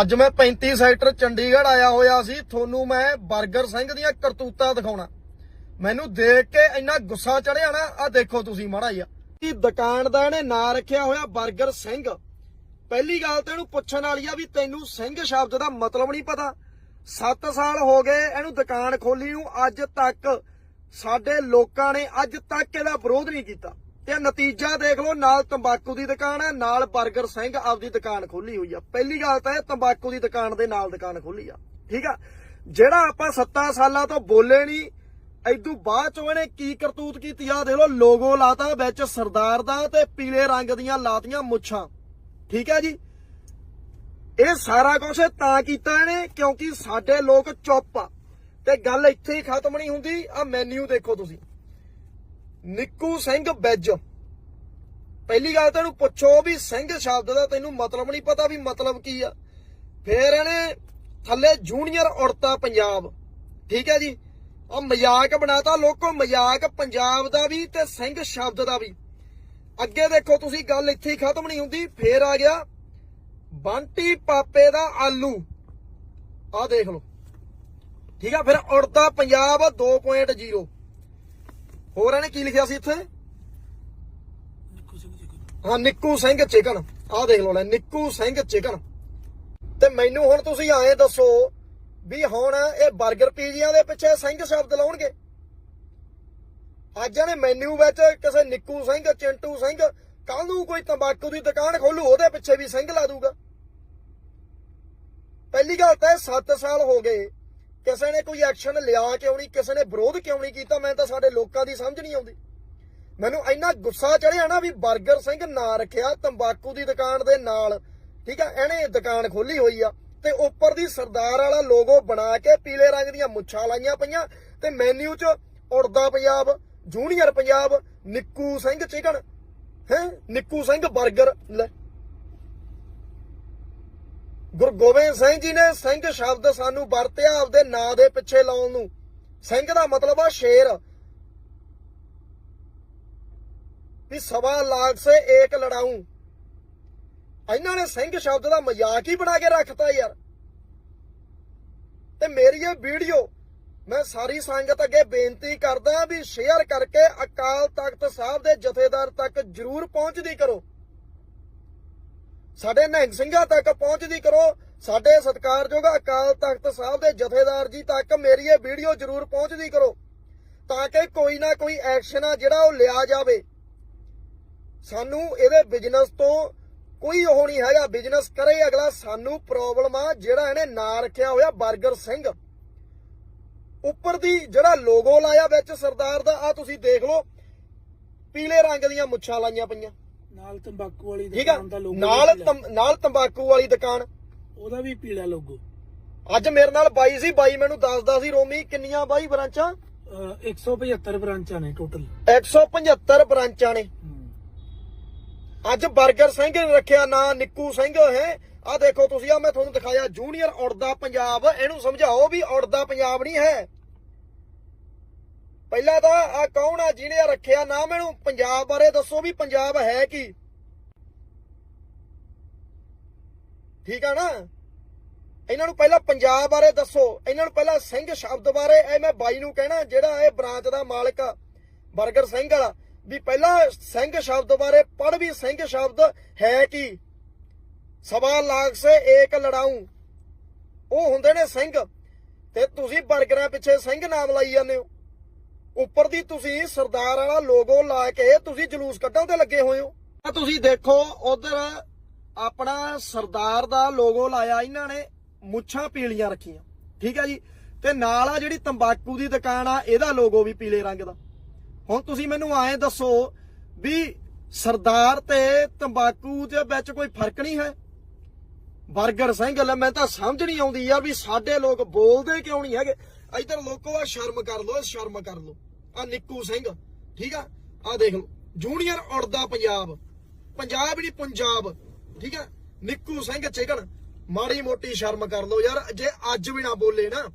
ਅੱਜ ਮੈਂ 35 ਸੈਕਟਰ ਚੰਡੀਗੜ੍ਹ ਆਇਆ ਹੋਇਆ ਸੀ, ਤੁਹਾਨੂੰ ਮੈਂ ਬਰਗਰ ਸਿੰਘ ਦੀਆਂ ਕਰਤੂਤਾਂ ਦਿਖਾਉਣਾ। ਮੈਨੂੰ ਦੇਖ ਕੇ ਇੰਨਾ ਗੁੱਸਾ ਚੜਿਆ ਨਾ ਆ ਦੇਖੋ ਤੁਸੀਂ ਮਾੜਾ ਜਿਹਾ। ਕਿ ਦੁਕਾਨ ਦਾ ਇਹਨੇ ਨਾਂ ਰੱਖਿਆ ਹੋਇਆ ਬਰਗਰ ਸਿੰਘ। ਪਹਿਲੀ ਗੱਲ ਤਾਂ ਇਹਨੂੰ ਪੁੱਛਣ ਵਾਲੀ ਆ ਵੀ ਤੈਨੂੰ ਸਿੰਘ ਸ਼ਬਦ ਦਾ ਮਤਲਬ ਨਹੀਂ ਪਤਾ। 7 ਸਾਲ ਹੋ ਗਏ ਇਹਨੂੰ ਦੁਕਾਨ ਖੋਲੀ ਨੂੰ, ਅੱਜ ਤੱਕ ਸਾਡੇ ਲੋਕਾਂ ਨੇ ਅੱਜ ਤੱਕ ਇਹਦਾ ਵਿਰੋਧ ਨਹੀਂ ਕੀਤਾ। ਤੇ ਨਤੀਜਾ ਦੇਖ ਲਓ, ਨਾਲ ਤੰਬਾਕੂ ਦੀ ਦੁਕਾਨ ਹੈ, ਨਾਲ ਬਰਗਰ ਸਿੰਘ ਆਪਦੀ ਦੁਕਾਨ ਖੋਲੀ ਹੋਈ ਆ। ਪਹਿਲੀ ਗੱਲ ਤਾਂ ਇਹ ਤੰਬਾਕੂ ਦੀ ਦੁਕਾਨ ਦੇ ਨਾਲ ਦੁਕਾਨ ਖੋਲੀ ਆ, ਠੀਕ ਆ? ਜਿਹੜਾ ਆਪਾਂ 7 ਸਾਲਾਂ ਤੋਂ ਬੋਲੇ ਨਹੀਂ ਐਦੂ ਬਾਅਦ ਚੋਂ ਇਹਨੇ ਕੀ ਕਰਤੂਤ ਕੀਤੀ ਆ? ਦੇਖ ਲਓ ਲੋਗੋ ਲਾਤਾ ਵਿੱਚ ਸਰਦਾਰ ਦਾ ਤੇ ਪੀਲੇ ਰੰਗ ਦੀਆਂ ਲਾਤੀਆਂ ਮੁੱਛਾਂ, ਠੀਕ ਹੈ ਜੀ? ਇਹ ਸਾਰਾ ਕੁਝ ਤਾਂ ਕੀਤਾ ਇਹਨੇ, ਕਿਉਂਕਿ ਸਾਡੇ ਲੋਕ ਚੁੱਪ ਆ। ਤੇ ਗੱਲ ਇੱਥੇ ਹੀ ਖਤਮ ਨਹੀਂ ਹੁੰਦੀ ਆ ਮੈਨੂ ਦੇਖੋ ਤੁਸੀਂ। ਨਿੱਕੂ ਸਿੰਘ ਬੈਜ। ਪਹਿਲੀ ਗੱਲ ਤਾਂ ਇਹਨੂੰ ਪੁੱਛੋ ਵੀ ਸਿੰਘ ਸ਼ਬਦ ਦਾ ਤੈਨੂੰ ਮਤਲਬ ਨਹੀਂ ਪਤਾ ਵੀ ਮਤਲਬ ਕੀ ਆ। ਫੇਰ ਇਹਨੇ ਥੱਲੇ ਜੂਨੀਅਰ ਉੜਤਾ ਪੰਜਾਬ। ਠੀਕ ਹੈ ਜੀ? ਆ ਮਜ਼ਾਕ ਬਣਾਤਾ, ਲੋਕੋ ਮਜ਼ਾਕ ਪੰਜਾਬ ਦਾ ਵੀ ਤੇ ਸਿੰਘ ਸ਼ਬਦ ਦਾ ਵੀ। ਅੱਗੇ ਦੇਖੋ ਤੁਸੀਂ, ਗੱਲ ਇੱਥੇ ਹੀ ਖਤਮ ਨਹੀਂ ਹੁੰਦੀ, ਫੇਰ ਆ ਗਿਆ ਬੰਟੀ ਪਾਪੇ ਦਾ ਆਲੂ। ਆ ਦੇਖ ਲਓ। ਠੀਕ ਆ, ਫਿਰ ਉੜਦਾ ਪੰਜਾਬ 2.0 ਹੋਰ ਇਹਨੇ ਕੀ ਲਿਖਿਆ ਸੀ ਇੱਥੇ? ਹਾਂ ਨਿੱਕੂ ਸਿੰਘ ਚਿਕਨ। ਆ ਦੇਖ ਲਓ ਲੈ ਨਿੱਕੂ ਸਿੰਘ ਚਿਕਨ। ਤੇ ਮੈਨੂੰ ਹੁਣ ਤੁਸੀਂ ਐਂ ਦੱਸੋ ਵੀ ਹੁਣ ਇਹ 버ਗਰ ਪੀਜੀਆਂ ਦੇ ਪਿੱਛੇ ਸਿੰਘ ਸ਼ਬਦ ਲਾਉਣਗੇ? ਅੱਜ ਇਹਨੇ ਮੈਨੂ ਵਿੱਚ ਕਿਸੇ ਨਿੱਕੂ ਸਿੰਘ ਚਿੰਟੂ ਸਿੰਘ ਕੱਲ ਨੂੰ ਕੋਈ ਤੰਬਾਕੂ ਦੀ ਦੁਕਾਨ ਖੋਲੂ ਉਹਦੇ ਪਿੱਛੇ ਵੀ ਸਿੰਘ ਲਾ ਦੂਗਾ। ਪਹਿਲੀ ਗੱਲ ਤਾਂ 7 ਸਾਲ ਹੋ ਗਏ। ਕਿਸੇ ਨੇ ਕੋਈ ਐਕਸ਼ਨ ਲਿਆ ਕਿਉਂ ਨਹੀਂ, ਕਿਸੇ ਨੇ ਵਿਰੋਧ ਕਿਉਂ ਨਹੀਂ ਕੀਤਾ, ਮੈਂ ਤਾਂ ਸਾਡੇ ਲੋਕਾਂ ਦੀ ਸਮਝ ਨਹੀਂ ਆਉਂਦੀ। ਮੈਨੂੰ ਇੰਨਾ ਗੁੱਸਾ ਚੜਿਆ ਨਾ ਵੀ ਬਰਗਰ ਸਿੰਘ ਨਾਂ ਰੱਖਿਆ ਤੰਬਾਕੂ ਦੀ ਦੁਕਾਨ ਦੇ ਨਾਲ, ਠੀਕ ਆ ਇਹਨੇ ਦੁਕਾਨ ਖੋਲੀ ਹੋਈ ਆ, ਤੇ ਉੱਪਰ ਦੀ ਸਰਦਾਰ ਵਾਲਾ ਲੋਗੋ ਬਣਾ ਕੇ ਪੀਲੇ ਰੰਗ ਦੀਆਂ ਮੁੱਛਾਂ ਲਾਈਆਂ ਪਈਆਂ, ਤੇ ਮੈਨੂ 'ਚ ਉੜਦਾ ਪੰਜਾਬ ਜੂਨੀਅਰ ਪੰਜਾਬ, ਨਿੱਕੂ ਸਿੰਘ ਚਿਕਨ ਹੈ, ਨਿੱਕੂ ਸਿੰਘ 버ਗਰ ਲੈ। ਗੁਰੂ ਗੋਬਿੰਦ ਸਿੰਘ ਜੀ ਨੇ ਸਿੰਘ ਸ਼ਬਦ ਸਾਨੂੰ ਵਰਤਿਆ ਆਪਦੇ ਨਾਂ ਦੇ ਪਿੱਛੇ ਲਾਉਣ ਨੂੰ। ਸਿੰਘ ਦਾ ਮਤਲਬ ਆ ਸ਼ੇਰ। ਵੀ ਸਵਾ ਲਾਖ ਸੇ ਏਕ ਲੜਾਊ। ਇਹਨਾਂ ਨੇ ਸਿੰਘ ਸ਼ਬਦ ਦਾ ਮਜ਼ਾਕ ਹੀ ਬਣਾ ਕੇ ਰੱਖਤਾ ਯਾਰ। ਤੇ ਮੇਰੀ ਇਹ ਵੀਡੀਓ, ਮੈਂ ਸਾਰੀ ਸੰਗਤ ਅੱਗੇ ਬੇਨਤੀ ਕਰਦਾ ਵੀ ਸ਼ੇਅਰ ਕਰਕੇ ਅਕਾਲ ਤਖਤ ਸਾਹਿਬ ਦੇ ਜਥੇਦਾਰ ਤੱਕ ਜਰੂਰ ਪਹੁੰਚਦੀ ਕਰੋ। ਸਾਡੇ ਨਿਹੰਗ ਸਿੰਘਾਂ ਤੱਕ ਪਹੁੰਚਦੀ ਕਰੋ। ਸਾਡੇ ਸਤਿਕਾਰਯੋਗ ਅਕਾਲ ਤਖਤ ਸਾਹਿਬ ਦੇ ਜਥੇਦਾਰ ਜੀ ਤੱਕ ਮੇਰੀ ਇਹ ਵੀਡੀਓ ਜਰੂਰ ਪਹੁੰਚਦੀ ਕਰੋ ਤਾਂ ਕਿ ਕੋਈ ਨਾ ਕੋਈ ਐਕਸ਼ਨ ਆ ਜਿਹੜਾ ਉਹ ਲਿਆ ਜਾਵੇ। ਸਾਨੂੰ ਇਹਦੇ ਬਿਜ਼ਨਸ ਤੋਂ ਕੋਈ ਉਹ ਨਹੀਂ ਹੈਗਾ। ਬਿਜ਼ਨਸ ਕਰੇ ਅਗਲਾ। ਸਾਨੂੰ ਪ੍ਰੋਬਲਮ ਆ ਜਿਹੜਾ ਇਹਨੇ ਨਾਂ ਰੱਖਿਆ ਹੋਇਆ ਬਰਗਰ ਸਿੰਘ। ਉੱਪਰ ਦੀ ਜਿਹੜਾ ਲੋਗੋ ਲਾਇਆ ਵਿੱਚ ਸਰਦਾਰ ਦਾ ਆ ਤੁਸੀਂ ਦੇਖ ਲਓ। ਪੀਲੇ ਰੰਗ ਦੀਆਂ ਮੁੱਛਾਂ ਲਾਈਆਂ ਪਈਆਂ। ਨਾਲ ਤੰਬਾਕੂ ਵਾਲੀ ਠੀਕ ਆ। ਦੁਕਾਨ ਦਾ ਲੋਗੋ ਨਾਲ ਤੰ- ਨਾਲ ਤੰਬਾਕੂ ਵਾਲੀ ਦੁਕਾਨ। ਉਹਦਾ ਵੀ ਪੀਲਾ ਲੋਗੋ। ਅੱਜ ਮੇਰੇ ਨਾਲ ਬਾਈ ਸੀ ਬਾਈ ਮੈਨੂੰ ਦੱਸਦਾ ਸੀ ਰੋਮੀ ਕਿੰਨੀਆਂ ਬਾਈ ਬ੍ਰਾਂਚਾਂ? 175 ਬ੍ਰਾਂਚਾਂ ਨੇ ਟੋਟਲ 175 ਬ੍ਰਾਂਚਾਂ ਨੇ। ਅੱਜ 버ਗਰ ਸਿੰਘ ਨੇ ਰੱਖਿਆ ਨਾਂ ਨਿੱਕੂ ਸਿੰਘ ਹੈ। ਆ ਦੇਖੋ ਤੁਸੀਂ ਆ ਮੈਂ ਤੁਹਾਨੂੰ ਦਿਖਾਇਆ ਜੂਨੀਅਰ ਉੜਦਾ ਪੰਜਾਬ। ਇਹਨੂੰ ਸਮਝਾਓ ਵੀ ਉੜਦਾ ਪੰਜਾਬ ਨਹੀਂ ਹੈ। ਪਹਿਲਾਂ ਤਾਂ ਆ ਕੌਣ ਆ ਜਿਹਨੇ ਇਹ ਰੱਖਿਆ ਨਾ ਮੈਨੂੰ ਪੰਜਾਬ ਬਾਰੇ ਦੱਸੋ ਵੀ ਪੰਜਾਬ ਹੈ ਕੀ? ਠੀਕ ਆ ਨਾ? ਇਹਨਾਂ ਨੂੰ ਪਹਿਲਾਂ ਪੰਜਾਬ ਬਾਰੇ ਦੱਸੋ। ਇਹਨਾਂ ਨੂੰ ਪਹਿਲਾਂ ਸਿੰਘ ਸ਼ਬਦ ਬਾਰੇ ਇਹ ਮੈਂ ਬਾਈ ਨੂੰ ਕਹਿਣਾ, ਜਿਹੜਾ ਇਹ ਬ੍ਰਾਂਚ ਦਾ ਮਾਲਕ ਆ, ਬਰਗਰ ਸਿੰਘ ਵਾਲਾ, ਵੀ ਪਹਿਲਾਂ ਸਿੰਘ ਸ਼ਬਦ ਬਾਰੇ ਪੜ ਵੀ ਸਿੰਘ ਸ਼ਬਦ ਹੈ ਕੀ? ਸਵਾ ਲਾਖ ਸੇ ਏਕ ਲੜਾਊ ਉਹ ਹੁੰਦੇ ਨੇ ਸਿੰਘ। ਤੇ ਤੁਸੀਂ ਬਰਗਰਾਂ ਪਿੱਛੇ ਸਿੰਘ ਨਾਮ ਲਾਈ ਜਾਂਦੇ ਹੋ। ਉੱਪਰ ਦੀ ਤੁਸੀਂ ਸਰਦਾਰ ਵਾਲਾ ਲੋਗੋ ਲਾ ਕੇ ਤੁਸੀਂ ਜਲੂਸ ਕੱਢਣ ਤੇ ਲੱਗੇ ਹੋਏ ਹੋ। ਆ ਤੁਸੀਂ ਦੇਖੋ, ਉਧਰ ਆਪਣਾ ਸਰਦਾਰ ਦਾ ਲੋਗੋ ਲਾਇਆ, ਇਹਨਾਂ ਨੇ ਮੁੱਛਾਂ ਪੀਲੀਆਂ ਰੱਖੀਆਂ। ਠੀਕ ਹੈ ਜੀ? ਤੇ ਨਾਲ ਆ ਜਿਹੜੀ ਤੰਬਾਕੂ ਦੀ ਦੁਕਾਨ ਆ, ਇਹਦਾ ਲੋਗੋ ਵੀ ਪੀਲੇ ਰੰਗ ਦਾ। ਹੁਣ ਤੁਸੀਂ ਮੈਨੂੰ ਐਂ ਦੱਸੋ ਵੀ ਸਰਦਾਰ ਤੇ ਤੰਬਾਕੂ ਦੇ ਵਿੱਚ ਕੋਈ ਫ਼ਰਕ ਨਹੀਂ ਹੈ? 버ਗਰ ਸਿੰਘ ਗੱਲ ਮੈਂ ਤਾਂ ਸਮਝ ਨਹੀਂ ਆਉਂਦੀ ਯਾਰ ਵੀ ਸਾਡੇ ਲੋਕ ਬੋਲਦੇ ਕਿਉਂ ਨਹੀਂ ਹੈਗੇ? ਇਧਰ ਲੋਕੋ ਆ ਸ਼ਰਮ ਕਰ ਲੋ ਸ਼ਰਮ ਕਰ ਲੋ ਆ ਨਿੱਕੂ ਸਿੰਘ, ਠੀਕ ਆ? ਆ ਦੇਖ ਲਓ, ਜੂਨੀਅਰ ਉੜਦਾ ਪੰਜਾਬ ਪੰਜਾਬ ਨਹੀਂ, ਪੰਜਾਬ, ਠੀਕ ਆ? ਨਿੱਕੂ ਸਿੰਘ ਚਿਕਨ, ਮਾੜੀ ਮੋਟੀ ਸ਼ਰਮ ਕਰ ਲੋ ਯਾਰ, ਜੇ ਅੱਜ ਵੀ ਨਾ ਬੋਲੇ ਨਾ।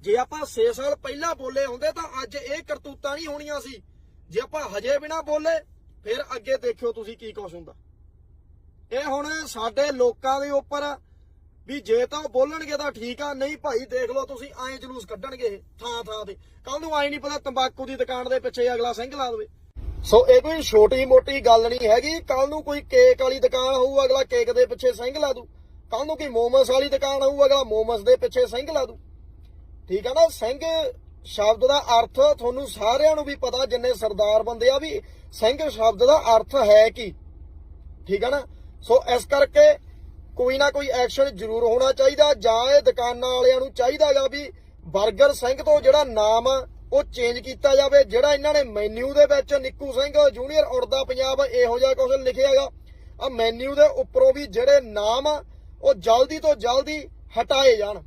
ਜੇ ਆਪਾਂ 6 ਸਾਲ ਪਹਿਲਾਂ ਬੋਲੇ ਹੁੰਦੇ ਤਾਂ ਅੱਜ ਇਹ ਕਰਤੂਤਾਂ ਨਹੀਂ ਹੋਣੀਆਂ ਸੀ। ਜੇ ਆਪਾਂ ਹਜੇ ਵੀ ਨਾ ਬੋਲੇ, ਫਿਰ ਅੱਗੇ ਦੇਖਿਓ ਤੁਸੀਂ ਕੀ ਕੁਛ ਹੁੰਦਾ। ਇਹ ਹੁਣ ਸਾਡੇ ਲੋਕਾਂ ਦੇ ਉੱਪਰ ਵੀ ਜੇ ਤਾਂ ਉਹ ਬੋਲਣਗੇ ਤਾਂ ਠੀਕ ਆ, ਨਹੀਂ ਭਾਈ ਦੇਖ ਲਓ ਤੁਸੀਂ, ਐਂ ਜਲੂਸ ਕੱਢਣਗੇ ਥਾਂ ਥਾਂ ਤੇ। ਕੱਲ ਨੂੰ ਆਈ ਨਹੀਂ ਪਤਾ ਤੰਬਾਕੂ ਦੀ ਦੁਕਾਨ ਦੇ ਪਿੱਛੇ ਅਗਲਾ ਸਿੰਘ ਲਾ ਦੇਵੇ। ਸੋ ਇਹ ਕੋਈ ਛੋਟੀ ਮੋਟੀ ਗੱਲ ਨਹੀਂ ਹੈਗੀ ਕੱਲ ਨੂੰ ਕੋਈ ਕੇਕ ਵਾਲੀ ਦੁਕਾਨ ਹੋਊ, ਅਗਲਾ ਕੇਕ ਦੇ ਪਿੱਛੇ ਸਿੰਘ ਲਾ ਦੂ। ਕੱਲ ਨੂੰ ਕੋਈ ਮੋਮਸ ਵਾਲੀ ਦੁਕਾਨ ਹੋਊ, ਅਗਲਾ ਮੋਮਸ ਦੇ ਪਿੱਛੇ ਸਿੰਘ ਲਾ ਦੂ। ਠੀਕ ਆ ਨਾ, ਸਿੰਘ ਸ਼ਬਦ ਦਾ ਅਰਥ ਤੁਹਾਨੂੰ ਸਾਰਿਆਂ ਨੂੰ ਵੀ ਪਤਾ, ਜਿੰਨੇ ਸਰਦਾਰ ਬੰਦੇ ਆ ਵੀ, ਸਿੰਘ ਸ਼ਬਦ ਦਾ ਅਰਥ ਹੈ ਕੀ? ਠੀਕ ਆ ਨਾ? ਸੋ ਇਸ ਕਰਕੇ ਕੋਈ ਨਾ ਕੋਈ ਐਕਸ਼ਨ ਜ਼ਰੂਰ ਹੋਣਾ ਚਾਹੀਦਾ, ਜਾਂ ਇਹ ਦੁਕਾਨਾਂ ਵਾਲਿਆਂ ਨੂੰ ਚਾਹੀਦਾ ਚਾਹੀਦਾਗਾ ਵੀ ਬਰਗਰ ਸਿੰਘ ਤੋਂ ਜਿਹੜਾ ਨਾਮ ਆ, ਉਹ ਚੇਂਜ ਕੀਤਾ ਜਾਵੇ, ਜਿਹੜਾ ਇਹਨਾਂ ਨੇ ਮੈਨਿਊ ਦੇ ਵਿੱਚ ਨਿੱਕੂ ਸਿੰਘ ਜੂਨੀਅਰ ਉੜਦਾ ਪੰਜਾਬ ਇਹੋ ਜਿਹਾ ਕੁਝ ਹੈਗਾ ਆ ਮੈਨਿਊ ਦੇ ਉੱਪਰੋਂ ਵੀ ਜਿਹੜੇ ਨਾਮ ਆ, ਉਹ ਜਲਦੀ ਤੋਂ ਜਲਦੀ ਹਟਾਏ ਜਾਣ।